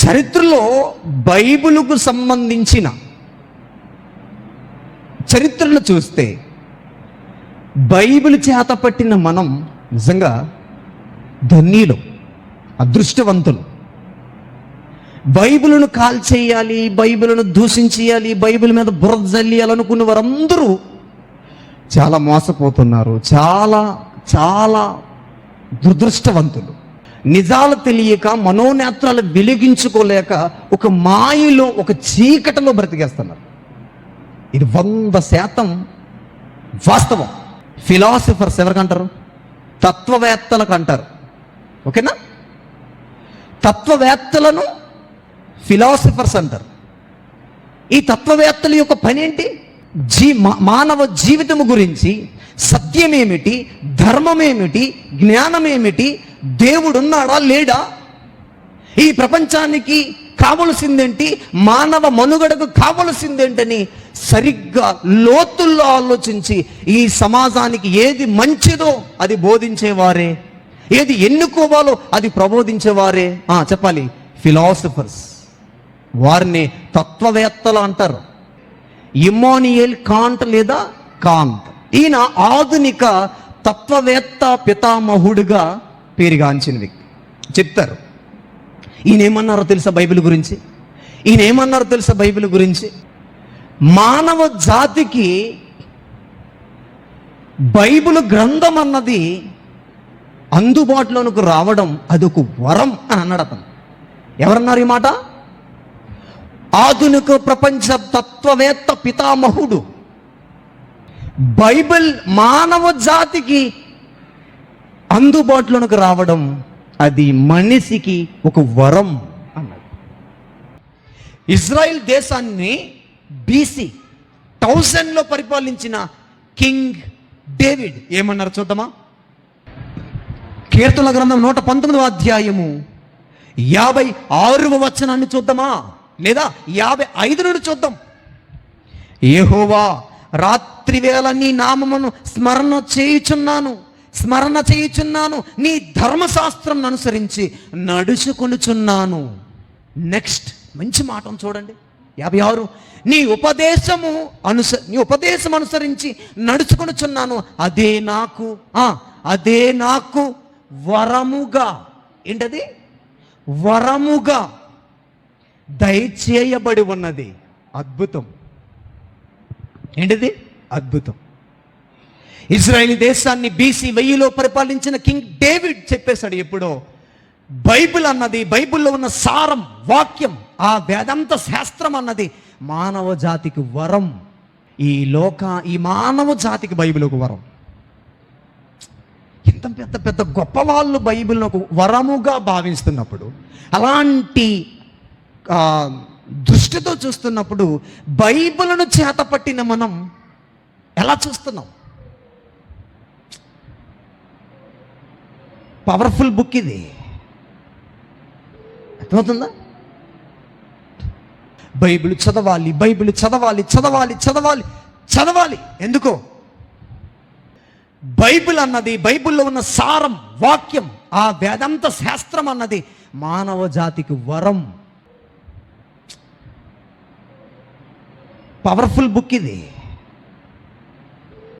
చరిత్రలో బైబిలుకు సంబంధించిన చరిత్రను చూస్తే బైబిల్ చేత పట్టిన మనం నిజంగా ధన్యులు అదృష్టవంతులు. బైబిల్ను కాల్చేయాలి బైబిల్ను దూషించేయాలి బైబిల్ మీద బురద జల్లియాలనుకున్న వారందరూ చాలా మోసపోతున్నారు చాలా చాలా దురదృష్టవంతులు. నిజాలు తెలియక మనోనేత్రాలు వెలిగించుకోలేక ఒక మాయలో ఒక చీకటిలో బ్రతికేస్తున్నారు. ఇది వంద శాతం వాస్తవం. ఫిలాసఫర్స్ ఎవరికంటారు? తత్వవేత్తలకు అంటారు. ఓకేనా? తత్వవేత్తలను ఫిలాసఫర్స్ అంటారు. ఈ తత్వవేత్తల యొక్క పని ఏంటి జీ మానవ జీవితము గురించి సత్యమేమిటి? ధర్మమేమిటి? దేవుడు దేవుడున్నాడా లేడా? ఈ ప్రపంచానికి కావలసిందేంటి? మానవ మనుగడకు కావలసిందేంటని సరిగ్గా లోతుల్లో ఆలోచించి ఈ సమాజానికి ఏది మంచిదో అది బోధించేవారే. ఏది ఎన్నుకోవాలో అది ప్రబోధించేవారే. ఆ, చెప్పాలి. ఫిలాసఫర్స్ వారిని తత్వవేత్తలు అంటారు. ఇమానియల్ కాంట్ లేదా కాంత్ ఈయన ఆధునిక తత్వవేత్త పితామహుడుగా పేరుగాంచిన వ్యక్తి. చెప్తారు. ఈయన ఏమన్నారో తెలుసా బైబిల్ గురించి? ఈయన ఏమన్నారో తెలుసా బైబిల్ గురించి? మానవ జాతికి బైబిల్ గ్రంథం అన్నది అందుబాటులోనికి రావడం అదొక వరం అని అన్నాడు అతను. ఎవరన్నారు ఈ మాట? ఆధునిక ప్రపంచ తత్వవేత్త పితామహుడు. బైబిల్ మానవ జాతికి అందుబాటులోనికి రావడం అది మనిషికి ఒక వరం అన్నాడు ఇజ్రాయెల్ దేశాన్ని బీసీ థౌజండ్లో పరిపాలించిన కింగ్ డేవిడ్. ఏమన్నారు చూద్దామా? కీర్తన గ్రంథం నూట పంతొమ్మిదవ అధ్యాయము యాభై ఆరవ వచనాన్ని చూద్దామా? లేదా యాభై ఐదు నుండి చూద్దాం. ఏహోవా రాత్రి వేళ నీ నామమును స్మరణ చేయుచున్నాను. స్మరణ చేయుచున్నాను నీ ధర్మశాస్త్రం అనుసరించి నడుచుకొనుచున్నాను. నెక్స్ట్ మంచి మాట చూడండి. యాభై ఆరు నీ ఉపదేశము అనుస నీ ఉపదేశం అనుసరించి నడుచుకొనుచున్నాను అదే నాకు అదే నాకు వరముగా. ఏంటది? వరముగా దయచేయబడి ఉన్నది. అద్భుతం. ఏంటిది? అద్భుతం. ఇజ్రాయేల్ దేశాన్ని బీసీ వెయ్యిలో పరిపాలించిన కింగ్ డేవిడ్ చెప్పేశాడు ఎప్పుడో బైబిల్ అన్నది బైబిల్లో ఉన్న సారం వాక్యం ఆ వేదాంత శాస్త్రం అన్నది మానవ జాతికి వరం. ఈ లోక ఈ మానవ జాతికి బైబిల్ ఒక వరం. ఇంత పెద్ద పెద్ద గొప్ప వాళ్ళు బైబిల్ను ఒక వరముగా భావిస్తున్నప్పుడు అలాంటి దృష్టితో చూస్తున్నప్పుడు బైబిల్ను చేతపట్టిన మనం ఎలా చూస్తున్నాం? పవర్ఫుల్ బుక్ ఇది. అర్థమవుతుందా? బైబిల్ చదవాలి బైబిల్ చదవాలి చదవాలి చదవాలి చదవాలి. ఎందుకో? బైబిల్ అన్నది బైబిల్లో ఉన్న సారం వాక్యం ఆ వేదాంత శాస్త్రం అన్నది మానవ జాతికి వరం. పవర్ఫుల్ బుక్ ఇది.